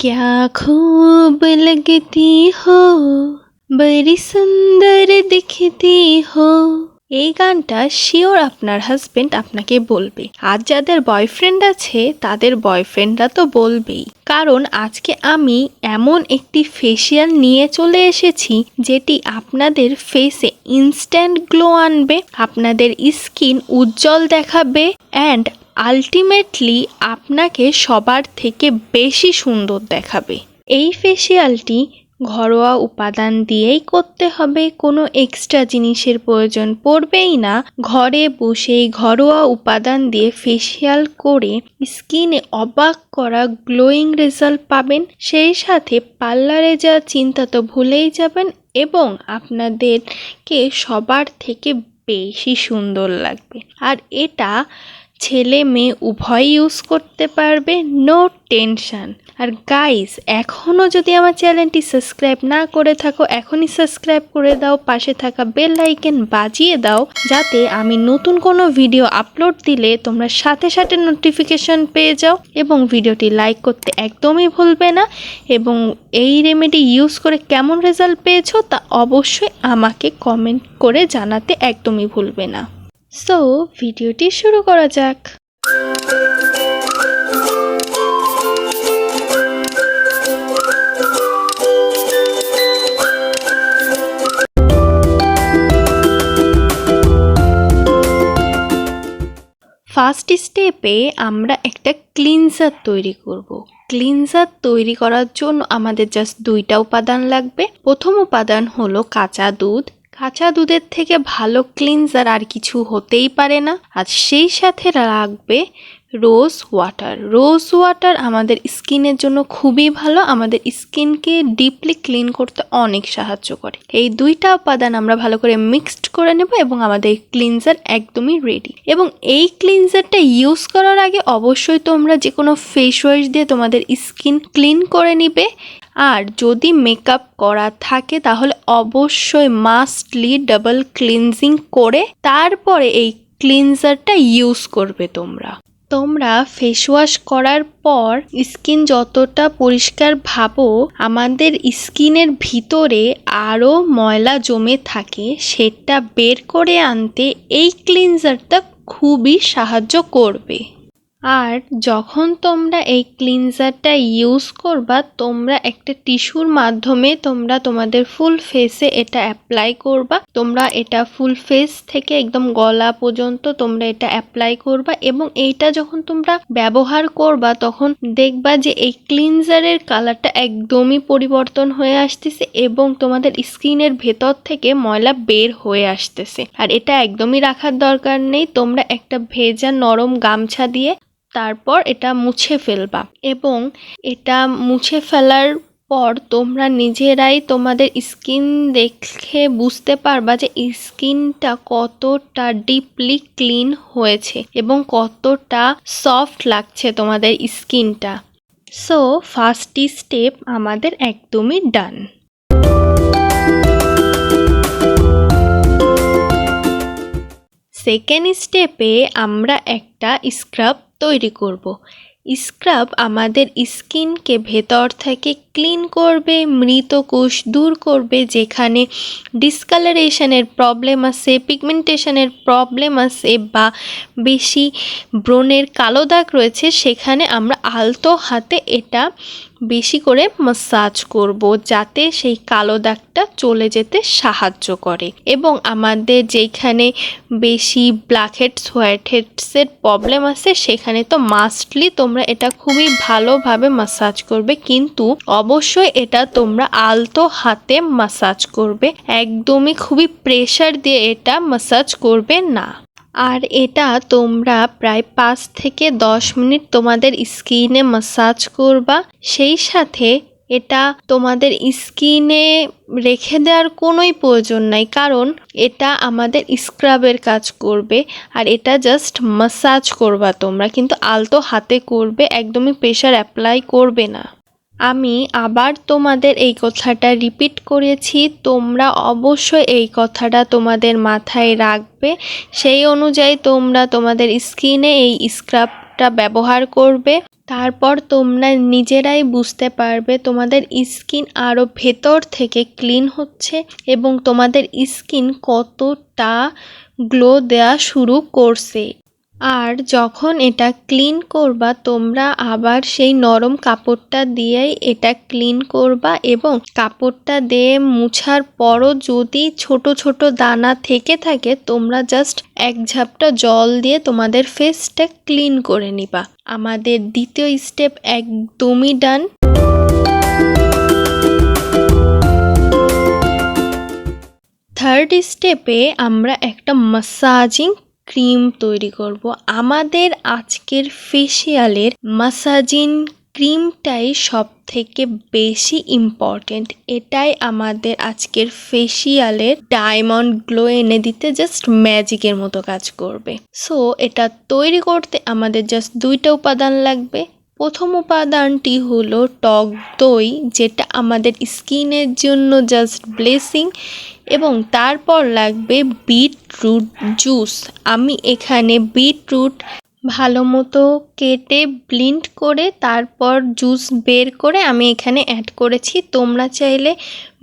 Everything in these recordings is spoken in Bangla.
क्या खूब लगती हो बड़ी সুন্দর दिखती हो এই গানটা শিওর আপনার হাজবেন্ড আপনাকে বলবে আর যাদের বয়ফ্রেন্ড আছে তাদের বয়ফ্রেন্ডরা তো বলবেই কারণ আজকে আমি এমন একটি ফেসিয়াল নিয়ে চলে এসেছি যেটি আপনাদের ফেসে ইনস্ট্যান্ট গ্লো আনবে আপনাদের স্কিন উজ্জ্বল দেখাবে অ্যান্ড আলটিমেটলি আপনাকে সবার থেকে বেশি সুন্দর দেখাবে। এই ফেসিয়ালটি ঘরোয়া উপাদান দিয়েই করতে হবে, কোনো এক্সট্রা জিনিসের প্রয়োজন পড়বেই না। ঘরে বসেই ঘরোয়া উপাদান দিয়ে ফেসিয়াল করে স্কিনে অবাক করা গ্লোয়িং রেজাল্ট পাবেন। সেই সাথে পার্লারে যাওয়ার চিন্তা তো ভুলেই যাবেন এবং আপনাদেরকে সবার থেকে বেশি সুন্দর লাগবে। আর এটা ছেলে মেয়ে উভয় ইউজ করতে পারবে নো টেনশন আর গাইস এখনও যদি আমার চ্যানেলটি সাবস্ক্রাইব না করে থাকো, এখনই সাবস্ক্রাইব করে দাও, পাশে থাকা বেল আইকন বাজিয়ে দাও, যাতে আমি নতুন কোনো ভিডিও আপলোড দিলে তোমরা সাথে সাথে নোটিফিকেশন পেয়ে যাও এবং ভিডিওটি লাইক করতে একদমই ভুলবে না। এবং এই রেমেডি ইউজ করে কেমন রেজাল্ট পেয়েছ তা অবশ্যই আমাকে কমেন্ট করে জানাতে একদমই ভুলবে না। সো ভিডিওটি শুরু করা যাক। ফার্স্ট স্টেপে আমরা একটা ক্লিনজার তৈরি করব। ক্লিনজার তৈরি করার জন্য আমাদের জাস্ট দুইটা উপাদান লাগবে। প্রথম উপাদান হলো কাঁচা দুধ। কাঁচা দুধের থেকে ভালো ক্লিনজার আর কিছু হতেই পারে না। আর সেই সাথে লাগবে রোজ ওয়াটার রোজ ওয়াটার আমাদের স্কিনের জন্য খুবই ভালো। আমাদের স্কিনকে ডিপলি ক্লিন করতে অনেক সাহায্য করে। এই দুইটা উপাদান আমরা ভালো করে মিক্সড করে নেব এবং আমাদের ক্লিনজার একদমই রেডি এবং এই ক্লিনজারটা ইউজ করার আগে অবশ্যই তোমরা যে কোনো ফেস ওয়াশ দিয়ে তোমাদের স্কিন ক্লিন করে নিবে। আর যদি মেকআপ করা থাকে তাহলে অবশ্যই মাস্টলি ডাবল ক্লিনজিং করে তারপরে এই ক্লিনজারটা ইউজ করবে তোমরা। তোমরা ফেস ওয়াশ করার পর স্কিন যতটা পরিষ্কার ভাবো, আমাদের স্কিনের ভিতরে আরও ময়লা জমে থাকে, সেটা বের করে আনতে এই ক্লিনজারটা খুবই সাহায্য করবে। আর যখন তোমরা এই ক্লিনজারটা ইউজ করবা, তোমরা একটা টিস্যুর মাধ্যমে তোমরা তোমাদের ফুল ফেসে এটা অ্যাপ্লাই করবা। তোমরা এটা ফুল ফেস থেকে একদম গলা পর্যন্ত তোমরা এটা অ্যাপ্লাই করবা এবং এইটা যখন তোমরা ব্যবহার করবা, তখন দেখবা যে এই ক্লিনজারের কালারটা একদমই পরিবর্তন হয়ে আসতেছে এবং তোমাদের স্কিনের ভেতর থেকে ময়লা বের হয়ে আসতেছে। আর এটা একদমই রাখার দরকার নেই। তোমরা একটা ভেজা নরম গামছা দিয়ে তারপর এটা মুছে ফেলবা। এবং এটা মুছে ফেলার পর তোমরা নিজেরাই তোমাদের স্কিন দেখে বুঝতে পারবা যে স্কিনটা কতটা ডিপলি ক্লিন হয়েছে এবং কতটা সফট লাগছে তোমাদের স্কিনটা। সো, ফার্স্ট স্টেপ আমাদের একদমই ডান। সেকেন্ড স্টেপে আমরা একটা স্ক্রাব তৈরি করব। স্ক্রাব আমাদের স্কিনকে ভেতর থেকে ক্লিন করবে, মৃত কোষ দূর করবে, যেখানে ডিসকালারেশনের প্রবলেম আছে পিগমেন্টেশনের প্রবলেম আছে বা বেশি ব্রণের কালো দাগ রয়েছে, সেখানে আমরা আলতো হাতে এটা বেশি করে মাসাজ করব, যাতে সেই কালো দাগটা চলে যেতে সাহায্য করে। এবং আমাদের যেখানে বেশি ব্ল্যাক হেডস হোয়াইট হেডসের প্রবলেম আছে, সেখানে তো মাস্টলি তোমরা এটা খুবই ভালোভাবে মাসাজ করবে, কিন্তু অবশ্যই এটা তোমরা আলতো হাতে মাসাজ করবে। একদমই খুবই প্রেশার দিয়ে এটা মাসাজ করবে না। আর এটা তোমরা প্রায় পাঁচ থেকে দশ মিনিট তোমাদের স্কিনে মাসাজ করবা। সেই সাথে এটা তোমাদের স্কিনে রেখে দেওয়ার কোনোই প্রয়োজন নাই, কারণ এটা আমাদের স্ক্রাবের কাজ করবে। আর এটা জাস্ট মাসাজ করবা তোমরা, কিন্তু আলতো হাতে করবে, একদমই প্রেশার অ্যাপ্লাই করবে না। আমি আবার তোমাদের এই কথাটা রিপিট করেছি, তোমরা অবশ্যই এই কথাটা তোমাদের মাথায় রাখবে। সেই অনুযায়ী তোমরা তোমাদের স্কিনে এই স্ক্রাবটা ব্যবহার করবে। তারপর তোমরা নিজেরাই বুঝতে পারবে তোমাদের স্কিন আরও ভেতর থেকে ক্লিন হচ্ছে এবং তোমাদের স্কিন কতটা গ্লো দেওয়া শুরু করছে। আর যখন এটা ক্লিন করবা, তোমরা আবার সেই নরম কাপড়টা দিয়েই এটা ক্লিন করবা এবং কাপড়টা দিয়ে মুছার পরও যদি ছোট ছোট দানা থেকে থাকে, তোমরা জাস্ট এক ঝাপটা জল দিয়ে তোমাদের ফেসটা ক্লিন করে নিবা। আমাদের দ্বিতীয় স্টেপ একদমই ডান থার্ড স্টেপে আমরা একটা মাসাজিং ক্রিম তৈরি করব। আমাদের আজকের ফেসিয়ালের মাসাজিং ক্রিমটাই সব থেকে বেশি ইম্পর্টেন্ট এটাই আমাদের আজকের ফেসিয়ালের ডায়মন্ড গ্লো এনে দিতে জাস্ট ম্যাজিকের মতো কাজ করবে। সো এটা তৈরি করতে আমাদের জাস্ট দুইটা উপাদান লাগবে। প্রথম উপাদানটি হলো টক দই, যেটা আমাদের স্কিনের জন্য জাস্ট ব্লেসিং এবং তারপর লাগবে বিটরুট জুস। আমি এখানে বিটরুট ভালো মতো কেটে ব্লিন্ড করে তারপর জুস বের করে আমি এখানে অ্যাড করেছি। তোমরা চাইলে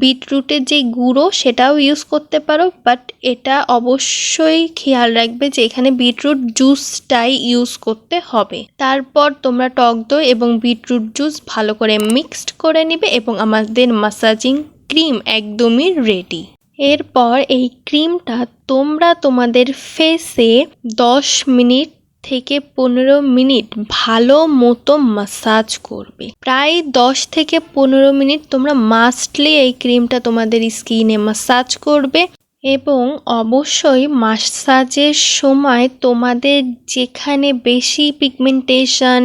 বিটরুটের যে গুঁড়ো সেটাও ইউজ করতে পারো, বাট এটা অবশ্যই খেয়াল রাখবে যে এখানে বিটরুট জুসটাই ইউজ করতে হবে। তারপর তোমরা টক দই এবং বিটরুট জুস ভালো করে মিক্সড করে নিবে এবং আমাদের মাসাজিং ক্রিম একদমই রেডি। এরপর এই ক্রিমটা তোমরা তোমাদের ফেসে দশ মিনিট থেকে পনেরো মিনিট ভালো মতো মাসাজ করবে। প্রায় দশ থেকে পনেরো মিনিট তোমরা মাস্টলি এই ক্রিমটা তোমাদের স্কিনে মাসাজ করবে এবং অবশ্যই মাসাজের সময় তোমাদের যেখানে বেশি পিগমেন্টেশন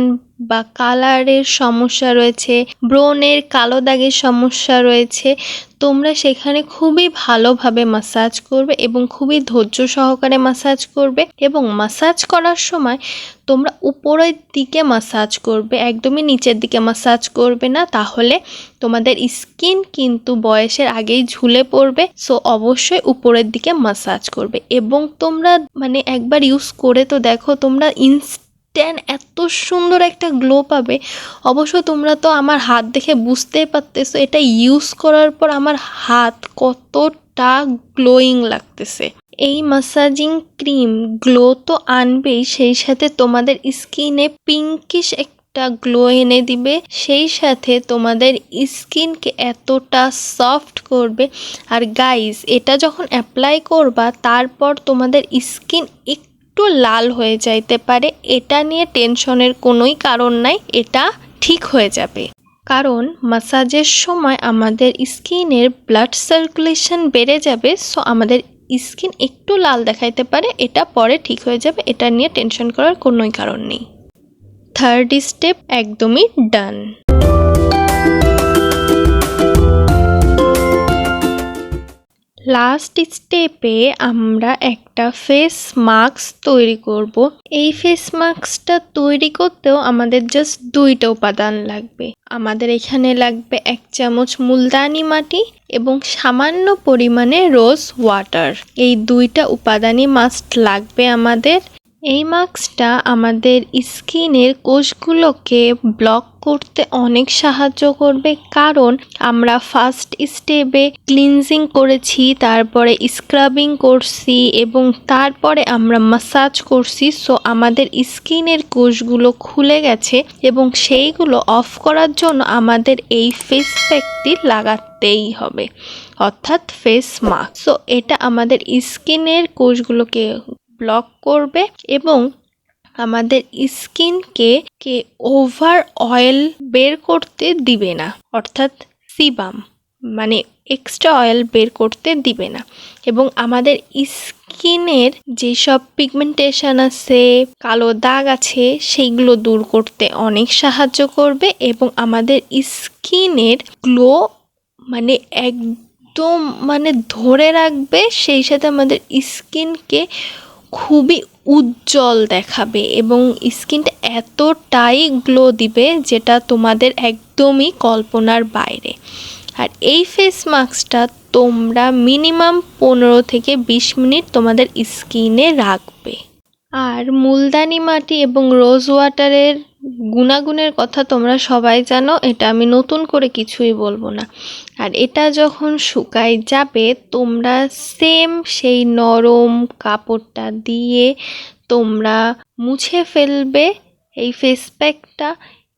বা কালারের সমস্যা রয়েছে ব্রনের কালো দাগের সমস্যা রয়েছে, তোমরা সেখানে খুবই ভালোভাবে মাসাজ করবে এবং খুবই ধৈর্য সহকারে মাসাজ করবে এবং মাসাজ করার সময় তোমরা উপরের দিকে মাসাজ করবে, একদমই নিচের দিকে মাসাজ করবে না, তাহলে তোমাদের স্কিন কিন্তু বয়সের আগেই ঝুলে পড়বে সো অবশ্যই উপরের দিকে মাসাজ করবে এবং তোমরা মানে একবার ইউজ করে তো দেখো, তোমরা ইনস্ট্যান্ট এত সুন্দর একটা গ্লো পাবে। অবশ্য তোমরা তো আমার হাত দেখে বুঝতেই পারতেছো, এটা ইউজ করার পর আমার হাত কতটা গ্লোয়িং লাগতেছে। এই মাসাজিং ক্রিম গ্লো তো আনবেই, সেই সাথে তোমাদের স্কিনে পিঙ্কিশ একটা গ্লো এনে দিবে, সেই সাথে তোমাদের স্কিনকে এতটা সফট করবে। আর গাইস এটা যখন অ্যাপ্লাই করবা, তারপর তোমাদের স্কিন একটু লাল হয়ে যাইতে পারে, এটা নিয়ে টেনশনের কোনোই কারণ নাই, এটা ঠিক হয়ে যাবে। কারণ মাসাজের সময় আমাদের স্কিনের ব্লাড সার্কুলেশন বেড়ে যাবে, সো আমাদের স্কিন একটু লাল দেখাইতে পারে, এটা পরে ঠিক হয়ে যাবে, এটা নিয়ে টেনশন করার কোনোই কারণ নেই। থার্ড স্টেপ একদমই ডান। লাস্ট স্টেপে আমরা একটা ফেস মাস্ক তৈরি করব। এই ফেস মাস্কটা তৈরি করতেও আমাদের জাস্ট দুইটা উপাদান লাগবে। আমাদের এখানে লাগবে এক চামচ মুলদানি মাটি এবং সামান্য পরিমাণে রোজ ওয়াটার এই দুইটা উপাদানই মাস্ট লাগবে আমাদের। এই মাস্কটা আমাদের স্কিনের কোষগুলোকে ব্লক করতে অনেক সাহায্য করবে, কারণ আমরা ফার্স্ট স্টেপে ক্লিনজিং করেছি, তারপরে স্ক্রাবিং করছি এবং তারপরে আমরা মাসাজ করছি। সো, আমাদের স্কিনের কোষগুলো খুলে গেছে এবং সেইগুলো অফ করার জন্য আমাদের এই ফেস প্যাকটি লাগাতেই হবে, অর্থাৎ ফেস মাস্ক। সো, এটা আমাদের স্কিনের কোষগুলোকে ব্লক করবে এবং আমাদের স্কিনকে কে ওভার অয়েল বের করতে দিবে না, অর্থাৎ সিবাম মানে এক্সট্রা অয়েল বের করতে দিবে না। এবং আমাদের স্কিনের যেসব পিগমেন্টেশন আছে, কালো দাগ আছে, সেইগুলো দূর করতে অনেক সাহায্য করবে এবং আমাদের স্কিনের গ্লো মানে একদম মানে ধরে রাখবে, সেই সাথে আমাদের স্কিনকে খুবই উজ্জ্বল দেখাবে এবং স্কিনটা এতটাই গ্লো দিবে যেটা তোমাদের একদমই কল্পনার বাইরে। আর এই ফেস মাস্কটা তোমরা মিনিমাম পনেরো থেকে বিশ মিনিট তোমাদের স্কিনে রাখবে। আর মুলদানি মাটি এবং রোজ ওয়াটারের গুণাগুণের কথা তোমরা সবাই জানো, এটা আমি নতুন করে কিছুই বলব না। আর এটা যখন শুকায় যাবে, তোমরা সেম সেই নরম কাপড়টা দিয়ে তোমরা মুছে ফেলবে এই ফেস প্যাকটা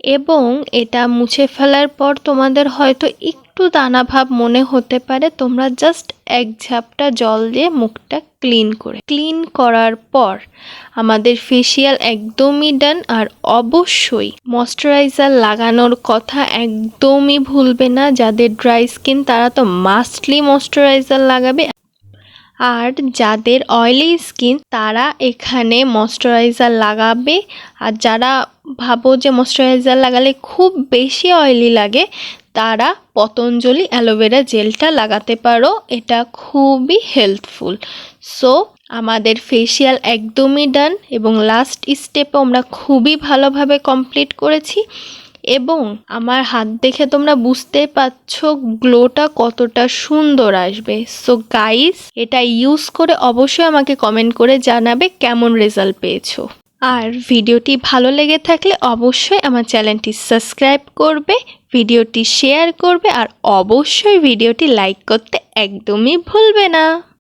এবং এটা মুছে ফেলার পর তোমাদের হয়তো একটু দানা ভাব মনে হতে পারে, তোমরা জাস্ট এক ঝাপটা জল দিয়ে মুখটা ক্লিন করে। ক্লিন করার পর আমাদের ফেসিয়াল একদমই ডান আর অবশ্যই ময়শ্চারাইজার লাগানোর কথা একদমই ভুলবে না, যাদের ড্রাই স্কিন তারা তো মাস্টলি ময়শ্চারাইজার লাগাবে। আর যাদের অয়েলি স্কিন তারা এখানে ময়শ্চারাইজার লাগাবে। আর যারা ভাবো যে ময়শ্চারাইজার লাগালে খুব বেশি অয়েলি লাগে তারা পতঞ্জলি অ্যালোভেরা জেলটা লাগাতে পারো, এটা খুবই হেল্পফুল সো, আমাদের ফেসিয়াল একদমই ডান এবং লাস্ট স্টেপও আমরা খুবই ভালোভাবে কমপ্লিট করেছি এবং আমার হাত দেখে তোমরা বুঝতে পারছ গ্লোটা কতটা সুন্দর আসবে। সো গাইস এটা ইউজ করে অবশ্যই আমাকে কমেন্ট করে জানাবে কেমন রেজাল্ট পেয়েছ। আর ভিডিওটি ভালো লেগে থাকলে অবশ্যই আমার চ্যানেলটি সাবস্ক্রাইব করবে, ভিডিওটি শেয়ার করবে আর অবশ্যই ভিডিওটি লাইক করতে একদমই ভুলবে না।